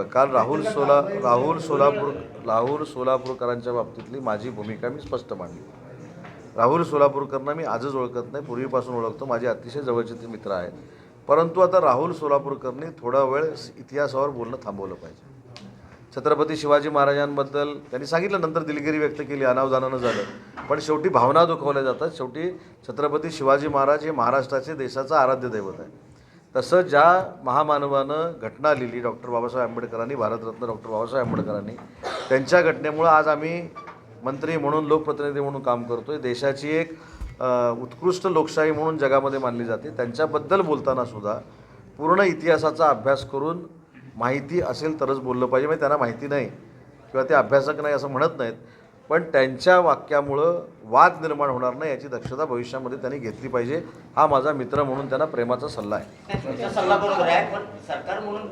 बघा, काल राहुल सोला राहुल सोलापूर राहुल सोलापूरकरांच्या बाबतीतली माझी भूमिका मी स्पष्ट मांडली. राहुल सोलापूरकरांना मी आजच ओळखत नाही पूर्वीपासून ओळखतो माझे अतिशय जवळचे ते मित्र आहेत. परंतु आता राहुल सोलापूरकरनी थोडा वेळ इतिहासावर बोलणं थांबवलं पाहिजे. छत्रपती शिवाजी महाराजांबद्दल त्यांनी सांगितलं नंतर दिलगिरी व्यक्त केली अनावधानानं झालं. पण शेवटी भावना दुखवल्या जातात. शेवटी छत्रपती शिवाजी महाराज हे महाराष्ट्राचे देशाचं आराध्य दैवत आहे तसं ज्या महामानवानं घटना लिहिली डॉक्टर बाबासाहेब आंबेडकरांनी भारतरत्न डॉक्टर बाबासाहेब आंबेडकरांनी त्यांच्या घटनेमुळं आज आम्ही मंत्री म्हणून लोकप्रतिनिधी म्हणून काम करतो आहे देशाची एक उत्कृष्ट लोकशाही म्हणून जगामध्ये मानली जाते. त्यांच्याबद्दल बोलताना सुद्धा पूर्ण इतिहासाचा अभ्यास करून माहिती असेल तरच बोललं पाहिजे. म्हणजे त्यांना माहिती नाही किंवा ते अभ्यासक नाही असं म्हणत नाहीत. पण त्यांच्या वाक्यामुळं वाद निर्माण होणार नाही याची दक्षता भविष्यामध्ये त्यांनी घेतली पाहिजे हा माझा मित्र म्हणून त्यांना प्रेमाचा सल्ला आहे. तुमचा सल्ला बरोबर आहे पण सरकार म्हणून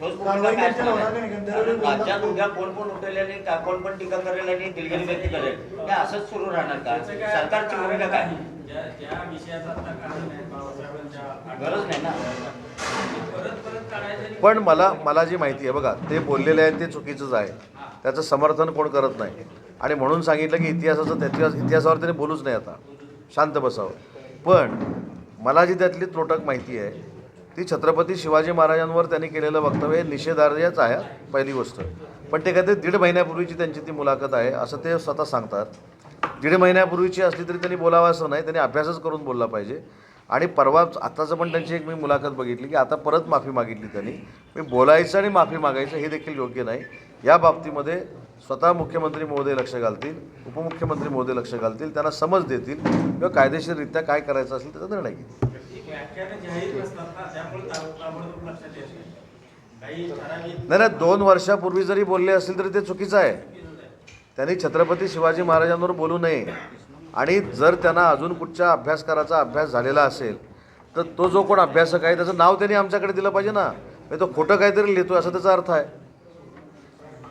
ठोस भूमिका काय असणार? आहे? कारण राज्यात उद्या कोण कोण उठेल आणि का- कोण पण टीका करेल आणि दिलगिरी व्यक्त करेल हे असंच सुरू राहणार का? सरकारची भूमिका काय? ज्या ज्या विषयाचा आता कारण आहे बाबासाहेबांच्या गरज नाही ना. परत परत काढायचं आणि पण मला मला जी माहिती आहे बघा ते बोललेले आहेत ते चुकीचंच आहे. त्याचं समर्थन कोण करत नाही? आणि म्हणून सांगितलं की इतिहासाचं त्या इतिहासावर त्याने बोलूच नाही आता. शांत बसावं. पण मला जी त्यातली त्रोटक माहिती आहे ती छत्रपती शिवाजी महाराजांवर त्यांनी केलेलं वक्तव्य हे निषेधार्हच आहे पहिली गोष्ट. पण ते काय ते दीड महिन्यापूर्वीची त्यांची ती मुलाखत आहे असं ते स्वतः सांगतात. दीड महिन्यापूर्वीची असली तरी त्यांनी बोलावं असं नाही त्यांनी अभ्यासच करून बोलला पाहिजे. आणि परवा आत्ताचं पण त्यांची एक मी मुलाखत बघितली की आता परत माफी मागितली त्यांनी. मी बोलायचं आणि माफी मागायचं हे देखील योग्य नाही. या बाबतीमध्ये स्वतः मुख्यमंत्री महोदय लक्ष घालतील उपमुख्यमंत्री महोदय लक्ष घालतील त्यांना समज देतील किंवा कायदेशीररित्या काय करायचं असेल त्याचा निर्णय घेतील. नाही दोन वर्षापूर्वी जरी बोलले असतील तरी ते चुकीचं आहे. त्यांनी छत्रपती शिवाजी महाराजांवर बोलू नये. आणि जर त्यांना अजून कुठच्या अभ्यासकाराचा अभ्यास झालेला असेल तर तो जो कोण अभ्यासक आहे त्याचं नाव त्यांनी आमच्याकडे दिलं पाहिजे ना. म्हणजे तो खोटं काहीतरी लिहितो असा त्याचा अर्थ आहे.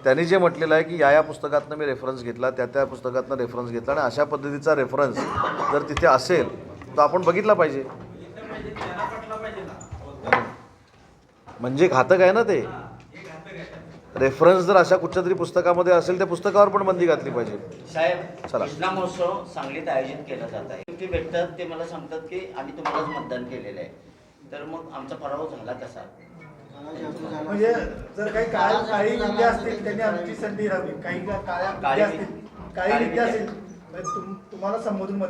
त्यांनी जे म्हटलेलं आहे की या या पुस्तकातनं मी रेफरन्स घेतला त्या त्या पुस्तकातनं रेफरन्स घेतला आणि अशा पद्धतीचा रेफरन्स जर तिथे असेल तर आपण बघितला पाहिजे. म्हणजे घातक आहे ना ते? रेफरन्स जर अशा कुठच्या तरी पुस्तकामध्ये असेल त्या पुस्तकावर पण बंदी घातली पाहिजे. साहेब चला. कृष्णा महोत्सव सांगलीत आयोजित केला जात आहे. ते भेटतात ते मला सांगतात की आम्ही तुम्हालाच मतदान केलेलं आहे. तर मग आमचा पराभव झाला कसा? म्हणजे जर काही काळ काळी विद्या असतील त्यांनी आमची संधी राहावी. काही का- काळ्या काळी विद्या. असतील काळी विद्या तर तुम- तुम्हाला संबोधून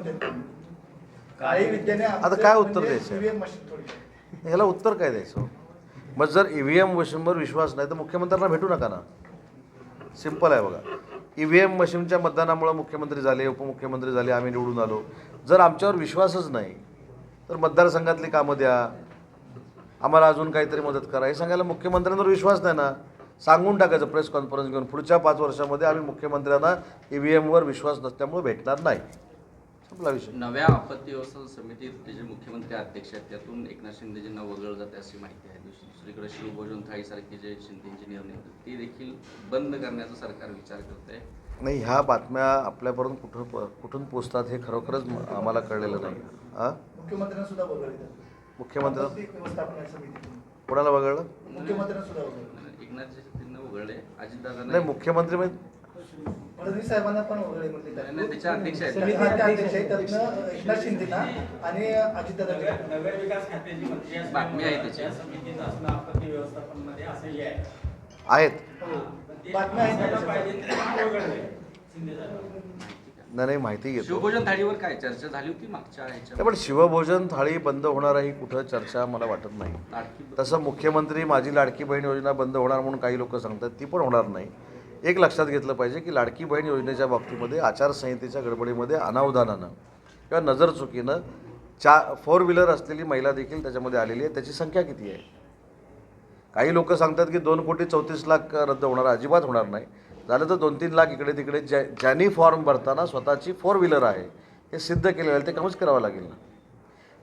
काळी विद्याने आता काय उत्तर द्यायचं? द्यायचं मशीन थोडी ह्याला उत्तर काय द्यायचं? मग जर ई व्ही एम मशीनवर विश्वास नाही तर मुख्यमंत्र्यांना भेटू नका ना. सिंपल आहे बघा. ई व्ही एम मशीनच्या मतदानामुळे मुख्यमंत्री झाले उपमुख्यमंत्री झाले आम्ही निवडून आलो. जर आमच्यावर विश्वासच नाही तर मतदारसंघातली कामं द्या. आम्हाला अजून काहीतरी मदत करा. हे सांगायला मुख्यमंत्र्यांवर विश्वास नाही ना? सांगून टाकायचं प्रेस कॉन्फरन्स घेऊन. पुढच्या पाच वर्षामध्ये आम्ही मुख्यमंत्र्यांना ई व्ही एमवर विश्वास नसल्यामुळे भेटणार नाही. संपला विषय. नव्या आपत्ती व्यवस्थापन समितीत जे मुख्यमंत्री अध्यक्ष आहेत त्यातून एकनाथ शिंदेजींना वगळलं जाते अशी माहिती आहे. दुस- दुसरीकडे शिवभोजन थाळीसारखे जे शिंदेचे निर्णय होते ते देखील बंद करण्याचा सरकार विचार करत आहे नाही ह्या बातम्या आपल्यापर्यंत कुठं प- कुठून पोचतात हे खरोखरच म- आम्हाला कळलेलं नाही. हां मुख्यमंत्र्यांना सुद्धा मुख्यमंत्री व्यवस्थापन कोणाला वगळलं मुख्यमंत्र्यांना सुद्धा वगळलं एकनाथ शिंदेना वगळले अजितदादा नाही मुख्यमंत्री म्हणजे फडणवीस साहेबांना पण वगळले म्हणजे नाही, नाही, त्याचे अध्यक्ष आहेत. समिती अध्यक्ष आहेत त्यातनं एकनाथ शिंदेना आणि अजितदादा नगर नगर विकास खात्याची मंत्री असल्यामुळे बातमी आहे त्याची. त्या समितीत असणं आपत्ती व्यवस्थापनमध्ये असंही आहे आहेत. पण ते बातम्या आहेत असायला त्याच्यात. पाहिजे ते वगळले शिंदे साहेबांनी. नाही नाही माहिती घेतो. शिवभोजन थाळीवर काय चर्चा झाली होती मागच्या ह्याच्या? पण शिवभोजन थाळी बंद होणार ही कुठं चर्चा मला वाटत नाही. लाडकी तसं मुख्यमंत्री माझी लाडकी बहीण योजना बंद होणार म्हणून काही लोक सांगतात ती पण होणार नाही. एक लक्षात घेतलं पाहिजे की लाडकी बहीण योजनेच्या बाबतीमध्ये आचारसंहितेच्या गडबडीमध्ये अनावधानानं किंवा नजर चुकीनं चा फोर व्हीलर असलेली महिला देखील त्याच्यामध्ये आलेली आहे त्याची संख्या किती आहे? काही लोक सांगतात की दोन कोटी चौतीस लाख रद्द होणार अजिबात होणार नाही. झालं तर दोन तीन लाख इकडे तिकडे ज्या ज्यांनी फॉर्म भरताना स्वतःची फोर व्हीलर आहे हे सिद्ध केलेलं आहे ते कामच करावं लागेल ना.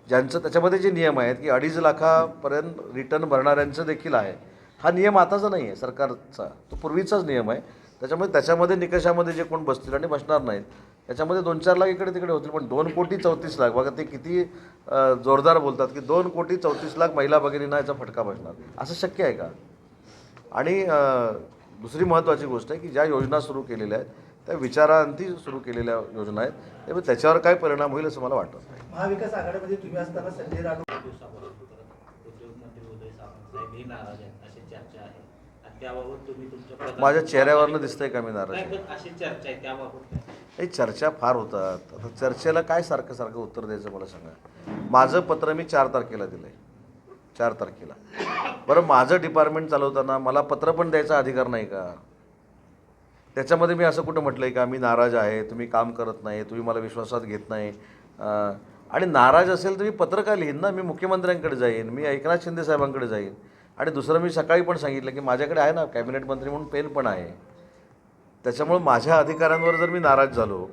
ज्यांचं त्याच्यामध्ये जे नियम आहेत की अडीच लाखापर्यंत रिटर्न भरणाऱ्यांचं देखील आहे हा नियम आताचा नाही आहे सरकारचा. तो पूर्वीचाच नियम आहे. त्याच्यामुळे त्याच्यामध्ये निकषामध्ये जे कोण बसतील आणि बसणार नाहीत त्याच्यामध्ये दोन चार लाख इकडे तिकडे होतील पण दोन कोटी चौतीस लाख बघा ते किती जोरदार बोलतात की दोन कोटी चौतीस लाख महिला भगिनींना याचा फटका बसणार. असं शक्य आहे का? आणि दुसरी महत्त्वाची गोष्ट आहे की ज्या योजना सुरू केलेल्या आहेत त्या विचारांती सुरू केलेल्या योजना आहेत. त्यामुळे त्याच्यावर काय परिणाम होईल असं मला वाटत नाही. महाविकास आघाडीमध्ये तुम्ही असताना संजय राठोड माझ्या चेहऱ्यावरनं दिसतंय का मी नाराज? नाही? हे चर्चा फार होतात. आता चर्चेला काय सारखं सारखं उत्तर द्यायचं मला सांगा. माझं पत्र मी चार तारखेला दिलं आहे चार तारखेला. बरं माझं डिपार्टमेंट चालवताना मला पत्र पण द्यायचा अधिकार नाही का? त्याच्यामध्ये मी असं कुठं म्हटलं आहे का मी नाराज आहे तुम्ही काम करत नाही तुम्ही मला विश्वासात घेत नाही. आणि नाराज असेल तर मी पत्र का लिहीन ना? मी मुख्यमंत्र्यांकडे जाईन मी एकनाथ शिंदे साहेबांकडे जाईन. आणि दुसरं मी सकाळी पण सांगितलं की माझ्याकडे आहे ना कॅबिनेट मंत्री म्हणून पेन पण आहे. त्याच्यामुळं माझ्या अधिकाऱ्यांवर जर मी नाराज झालो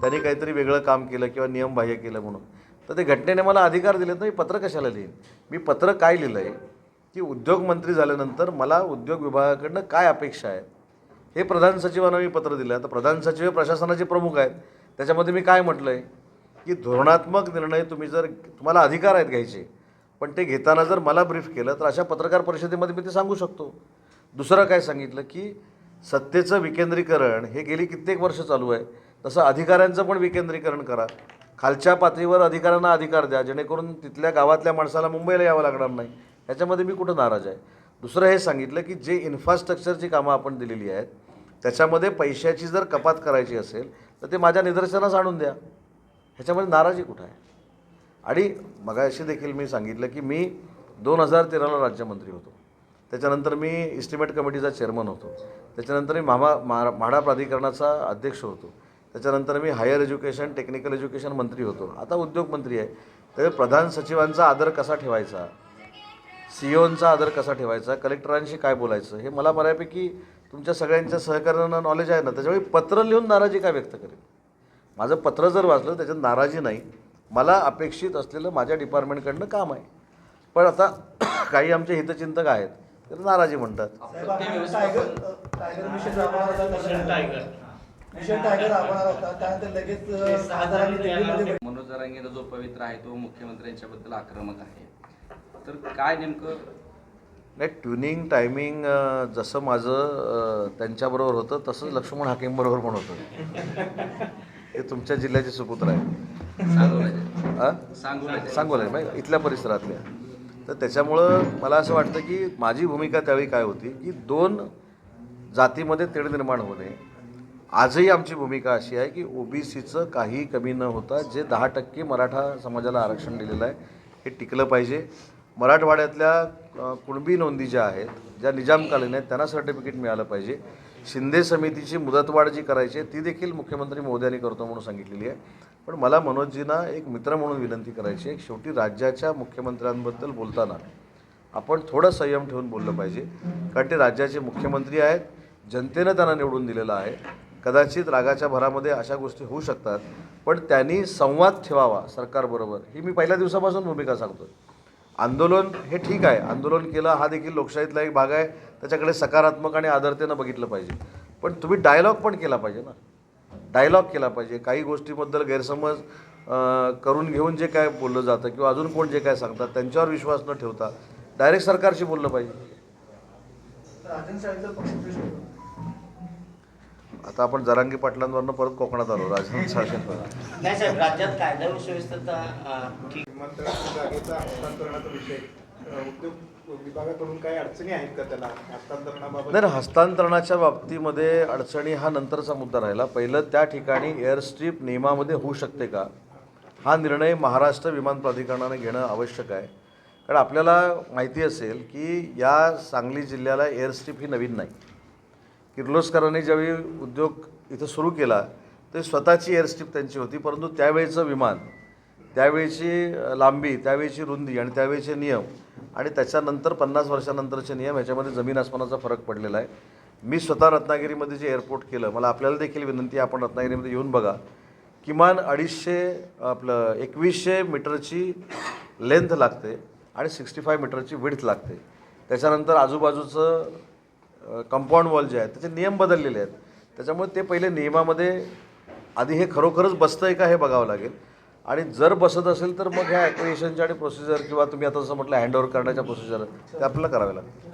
त्यांनी काहीतरी वेगळं काम केलं किंवा नियमबाह्य केलं म्हणून तर ते घटनेने मला अधिकार दिलेत ना मी पत्र कशाला लिहीन? मी पत्र काय लिहिलं आहे की उद्योगमंत्री झाल्यानंतर मला उद्योग विभागाकडनं काय अपेक्षा आहे हे प्रधान सचिवांना मी पत्र दिलं तर प्रधान सचिव हे प्रशासनाचे प्रमुख आहेत. त्याच्यामध्ये मी काय म्हटलं आहे की धोरणात्मक निर्णय तुम्ही जर तुम्हाला अधिकार आहेत घ्यायचे पण ते घेताना जर मला ब्रीफ केलं तर अशा पत्रकार परिषदेमध्ये मी ते सांगू शकतो. दुसरं काय सांगितलं की सत्तेचं विकेंद्रीकरण हे गेली कित्येक वर्ष चालू आहे. तसं अधिकाऱ्यांचं पण विकेंद्रीकरण करा. खालच्या पातळीवर अधिकाऱ्यांना अधिकार द्या जेणेकरून तिथल्या गावातल्या माणसाला मुंबईला यावं लागणार नाही. ह्याच्यामध्ये मी कुठं नाराज आहे? दुसरं हे सांगितलं की जे इन्फ्रास्ट्रक्चरची कामं आपण दिलेली आहेत त्याच्यामध्ये पैशाची जर कपात करायची असेल तर ते माझ्या निदर्शनास आणून द्या. ह्याच्यामध्ये नाराजी कुठं आहे? आणि मगाशी देखील मी सांगितलं की मी दोन हजार तेराला राज्यमंत्री होतो. त्याच्यानंतर मी इस्टिमेट कमिटीचा चेअरमन होतो. त्याच्यानंतर मी म्हामा मा म्हाडा प्राधिकरणाचा अध्यक्ष होतो. त्याच्यानंतर मी हायर एज्युकेशन टेक्निकल एज्युकेशन मंत्री होतो. आता उद्योगमंत्री आहे. तर प्रधान सचिवांचा आदर कसा ठेवायचा? सी ओनचा आदर कसा ठेवायचा कलेक्टरांशी काय बोलायचं हे मला बऱ्यापैकी तुमच्या सगळ्यांच्या सहकार्यानं नॉलेज आहे ना त्याच्यामुळे पत्र लिहून नाराजी काय व्यक्त करेल? माझं पत्र जर वाचलं त्याच्यात नाराजी नाही. मला अपेक्षित असलेलं माझ्या डिपार्टमेंटकडनं काम आहे. पण आता काही आमचे हितचिंतक आहेत तर नाराजी म्हणतात. मनोज जरांगेचा जो पवित्र आहे तो मुख्यमंत्र्यांच्याबद्दल आक्रमक आहे. तर काय नेमकं? नाही ट्युनिंग टायमिंग जसं माझं त्यांच्याबरोबर होतं तसंच लक्ष्मण हाकेमबरोबर पण होतं. हे तुमच्या जिल्ह्याचे सुपुत्र आहे सांगोला हां आहे इथल्या परिसरातल्या. तर त्याच्यामुळं मला असं वाटतं की माझी भूमिका त्यावेळी काय होती की दोन जातीमध्ये तेढ निर्माण होणे. आजही आमची भूमिका अशी आहे की ओबीसीचं काही कमी न होता जे दहा टक्के मराठा समाजाला आरक्षण दिलेलं आहे हे टिकलं पाहिजे. मराठवाड्यातल्या कुणबी नोंदी ज्या आहेत ज्या निजामकालीन आहेत त्यांना सर्टिफिकेट मिळालं पाहिजे. शिंदे समितीची मुदतवाढ जी करायची आहे ती देखील मुख्यमंत्री मोदी करतो म्हणून सांगितलेली आहे. पण मला मनोजजींना एक मित्र म्हणून विनंती करायची आहे शेवटी राज्याच्या मुख्यमंत्र्यांबद्दल बोलताना आपण थोडं संयम ठेवून बोललं पाहिजे. कारण ते राज्याचे मुख्यमंत्री आहेत जनतेनं त्यांना निवडून दिलेलं आहे. कदाचित रागाच्या भरामध्ये अशा गोष्टी होऊ शकतात पण त्यांनी संवाद ठेवावा सरकारबरोबर. ही मी पहिल्या दिवसापासून भूमिका सांगतो आंदोलन हे ठीक आहे. आंदोलन केलं हा देखील लोकशाहीतला एक भाग आहे. त्याच्याकडे सकारात्मक आणि आदरतेनं बघितलं पाहिजे. पण तुम्ही डायलॉग पण केला पाहिजे ना. डायलॉग केला पाहिजे. काही गोष्टीबद्दल गैरसमज करून घेऊन जे काय बोललं जातं किंवा अजून कोण जे काय सांगतात त्यांच्यावर विश्वास न ठेवता डायरेक्ट सरकारशी बोललं पाहिजे. आता आपण जरांगी पाटलांवरनं परत कोकणात आलो राजधानी शासन. नाही साहेब राज्यात कायदा व सुव्यवस्थेचा अं, ठीक मंत्रालय जागेचा हस्तांतरणाचा विषय. अ, उद्योग विभागाकडून काही अडचणी आहेत का त्याला? हस्तांतरणाबाबत नाही नाही, हस्तांतरणाच्या बाबतीमध्ये अडचणी हा नंतरचा मुद्दा राहिला. पहिलं त्या ठिकाणी एअरस्ट्रीप नियमामध्ये होऊ शकते का? हा निर्णय महाराष्ट्र विमान प्राधिकरणाने घेणं आवश्यक आहे. कारण आपल्याला माहिती असेल की या सांगली जिल्ह्याला एअरस्ट्रीप ही नवीन नाही. किर्लोस्करांनी ज्यावेळी उद्योग इथं सुरू केला ते स्वतःची एअरस्ट्रीप त्यांची होती. परंतु त्यावेळेचं विमान त्यावेळची लांबी त्यावेळची रुंदी आणि त्यावेळचे नियम आणि त्याच्यानंतर पन्नास वर्षानंतरचे नियम ह्याच्यामध्ये जमीन आसमानाचा फरक पडलेला आहे. मी स्वतः रत्नागिरीमध्ये जे एअरपोर्ट केलं मला आपल्याला देखील विनंती आपण रत्नागिरीमध्ये येऊन बघा. किमान अडीचशे आपलं एकवीसशे मीटरची लेंथ लागते आणि सिक्स्टी फाय मीटरची विड्थ लागते. त्याच्यानंतर आजूबाजूचं कंपाऊंड वॉल जे आहेत त्याचे नियम बदललेले आहेत. त्याच्यामुळे ते पहिले नियमामध्ये आधी हे खरोखरच बसतं आहे का हे बघावं लागेल. आणि जर बसत असेल तर मग ह्या ॲक्विशनच्या आणि प्रोसिजर किंवा तुम्ही आता जसं म्हटलं हँडओव्हर करण्याच्या प्रोसिजर ते आपल्याला करावे लागतील.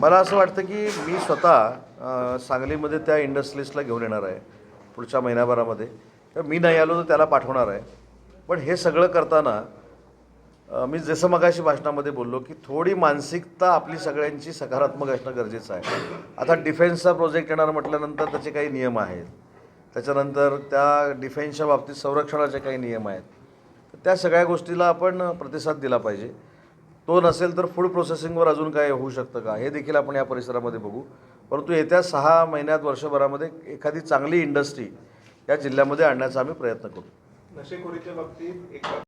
मला असं वाटतं की मी स्वतः सांगलीमध्ये त्या इंडस्ट्रीजला घेऊन येणार आहे पुढच्या महिन्याभरामध्ये तर मी नाही आलो तर त्याला पाठवणार आहे. पण हे सगळं करताना मी जसं मगाशी भाषणामध्ये बोललो की थोडी मानसिकता आपली सगळ्यांची सकारात्मक असणं गरजेचं आहे. आता डिफेन्सचा प्रोजेक्ट येणार म्हटल्यानंतर त्याचे काही नियम आहेत. त्याच्यानंतर त्या डिफेन्सच्या बाबतीत संरक्षणाचे काही नियम आहेत. तर त्या सगळ्या गोष्टीला आपण प्रतिसाद दिला पाहिजे. तो नसेल तर फूड प्रोसेसिंगवर अजून काय होऊ शकतं का? हे देखील आपण या परिसरामध्ये बघू. परंतु येत्या सहा महिन्यात वर्षभरामध्ये एखादी चांगली इंडस्ट्री या जिल्ह्यामध्ये आणण्याचा आम्ही प्रयत्न करू. नशेखोरीच्या बाबतीत एक